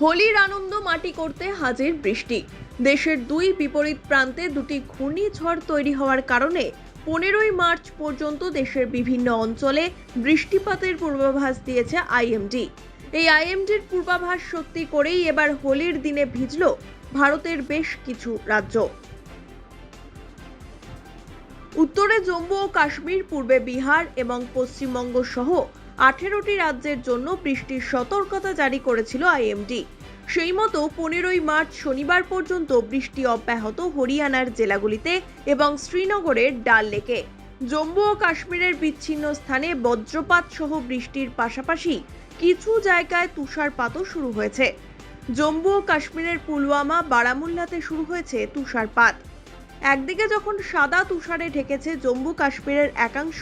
হোলির আনন্দ মাটি করতে হাজির বৃষ্টি। দেশের দুই বিপরীত প্রান্তে দুটি ঘূর্ণিঝড় তৈরি হওয়ার কারণে পনেরোই মার্চ পর্যন্ত দেশের বিভিন্ন অঞ্চলে বৃষ্টিপাতের পূর্বাভাস দিয়েছে আইএমডি। এই আইএমডির পূর্বাভাস সত্যি করেই এবার হোলির দিনে ভিজল ভারতের বেশ কিছু রাজ্য। উত্তরে জম্মু ও কাশ্মীর, পূর্বে বিহার এবং পশ্চিমবঙ্গ সহ আঠেরোটি রাজ্যের জন্য বৃষ্টির সতর্কতা জারি করেছিল আইএমডি। সেই মতো পনেরোই মার্চ শনিবার পর্যন্ত বৃষ্টি অব্যাহত হরিয়ানার জেলাগুলিতে এবং শ্রীনগরের ডাল লেকে। জম্মু ও কাশ্মীরের বিচ্ছিন্ন স্থানে বজ্রপাত সহ বৃষ্টির পাশাপাশি কিছু জায়গায় তুষারপাতও শুরু হয়েছে। জম্মু ও কাশ্মীরের পুলওয়ামা বারামুল্লাতে শুরু হয়েছে তুষারপাত। একদিকে যখন সাদা তুষারে ঢেকেছে জম্মু কাশ্মীরের একাংশ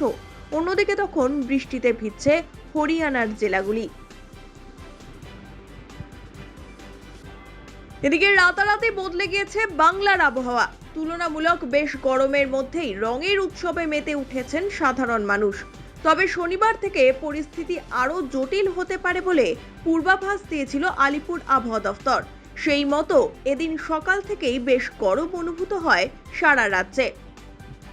অন্যদিকে তখন বৃষ্টিতে ভিজছে হরিয়ানার জেলাগুলি। এদিকে রাতারাতি বদলে গিয়েছে বাংলার আবহাওয়া। তুলনামূলক বেশ গরমের মধ্যেই রঙের উৎসবে মেতে উঠেছেন সাধারণ মানুষ। তবে শনিবার থেকে পরিস্থিতি আরও জটিল হতে পারে বলে পূর্বাভাস দিয়েছিল আলিপুর আবহাওয়া দফতর। সেই মতো এদিন সকাল থেকেই বেশ গরম অনুভূত হয় সারা রাজ্যে।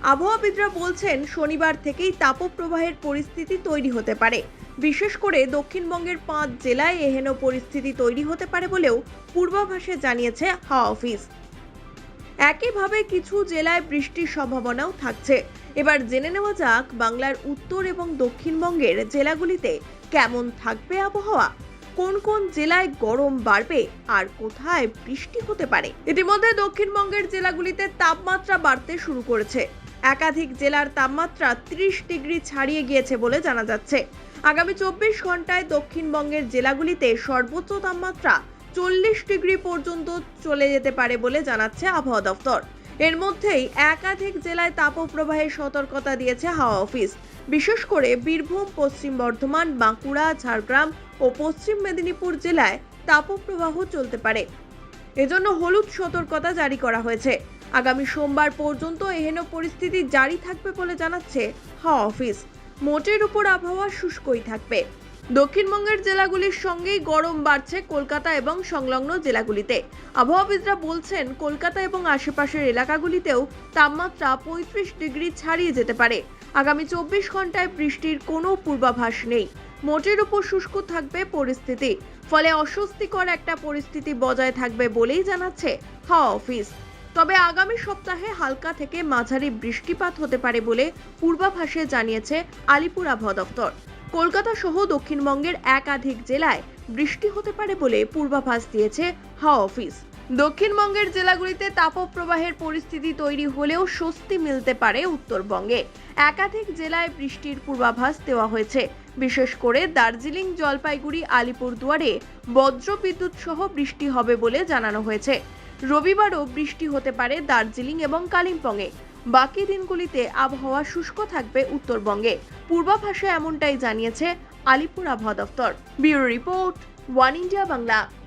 আবহাওয়াবিদরা বলছেন, শনিবার থেকেই তাপপ্রবাহের পরিস্থিতি তৈরি হতে পারে। বিশেষ করে দক্ষিণবঙ্গের পাঁচ জেলায় এহেন পরিস্থিতি তৈরি হতে পারে বলেও পূর্বাভাসে জানিয়েছে হাওয়া অফিস। একইভাবে কিছু জেলায় বৃষ্টির সম্ভাবনাও থাকছে। এবার জেনে নেওয়া যাক বাংলার উত্তর এবং দক্ষিণবঙ্গের জেলাগুলিতে কেমন থাকবে আবহাওয়া? কোন কোন জেলায় গরম বাড়বে আর কোথায় বৃষ্টি হতে পারে? ইতিমধ্যে দক্ষিণবঙ্গের জেলাগুলিতে তাপমাত্রা বাড়তে শুরু করেছে। একাধিক জেলার তাপমাত্রা ত্রিশ ডিগ্রি ছাড়িয়ে গিয়েছে বলে জানা যাচ্ছে। আগামী চব্বিশ ঘন্টায় দক্ষিণবঙ্গের জেলাগুলিতে সর্বোচ্চ তাপমাত্রা চল্লিশ ডিগ্রি পর্যন্ত চলে যেতে পারে বলে জানাচ্ছে আবহাওয়া দফতর। এর মধ্যেই একাধিক জেলায় তাপপ্রবাহের সতর্কতা দিয়েছে হাওয়া অফিস। বিশেষ করে বীরভূম, পশ্চিম বর্ধমান, বাঁকুড়া, ঝাড়গ্রাম ও পশ্চিম মেদিনীপুর জেলায় তাপপ্রবাহ চলতে পারে। এজন্য হলুদ সতর্কতা জারি করা হয়েছে। আগামী সোমবার পর্যন্ত এহেন পরিস্থিতি জারি থাকবে বলে জানাচ্ছে হাওয়া অফিস। মোটের উপর আবহাওয়া শুষ্কই থাকবে। দক্ষিণবঙ্গের জেলাগুলির সঙ্গেই গরম বাড়ছে কলকাতা এবং সংলগ্ন জেলাগুলিতে। আবহাওয়াবিদরা বলছেন, কলকাতা এবং আশেপাশের এলাকাগুলিতেও তাপমাত্রা পঁয়ত্রিশ ডিগ্রি ছাড়িয়ে যেতে পারে। আগামী চব্বিশ ঘন্টায় বৃষ্টির কোনো পূর্বাভাস নেই। মোটের উপর শুষ্ক থাকবে পরিস্থিতি। ফলে অস্বস্তিকর একটা পরিস্থিতি বজায় থাকবে বলেই জানাচ্ছে হাওয়া অফিস। তবে আগামী সপ্তাহে হালকা থেকে মাঝারি বৃষ্টিপাত হতে পারে বলে পূর্বাভাসে জানিয়েছে আলিপুর আবহাওয়া দফতর কলকাতা সহ দক্ষিণবঙ্গের একাধিক জেলায় বৃষ্টি হতে পারে বলে পূর্বাভাস দিয়েছে হাওয়া অফিস। দক্ষিণবঙ্গের জেলাগুলিতে তাপপ্রবাহের পরিস্থিতি তৈরি হলেও স্বস্তি মিলতে পারে উত্তরবঙ্গে। একাধিক জেলায় বৃষ্টির পূর্বাভাস দেওয়া হয়েছে। বিশেষ করে দার্জিলিং, জলপাইগুড়ি, আলিপুরদুয়ারে বজ্রবিদ্যুৎ সহ বৃষ্টি হবে বলে জানানো হয়েছে। রবিবারও বৃষ্টি হতে পারে দার্জিলিং এবং কালিম্পংয়ে। বাকি দিনগুলিতে আবহাওয়া শুষ্ক থাকবে উত্তরবঙ্গে। পূর্বাভাসে এমনটাই জানিয়েছে আলিপুর আবহাওয়া দফতর bureau report, one India Bangla.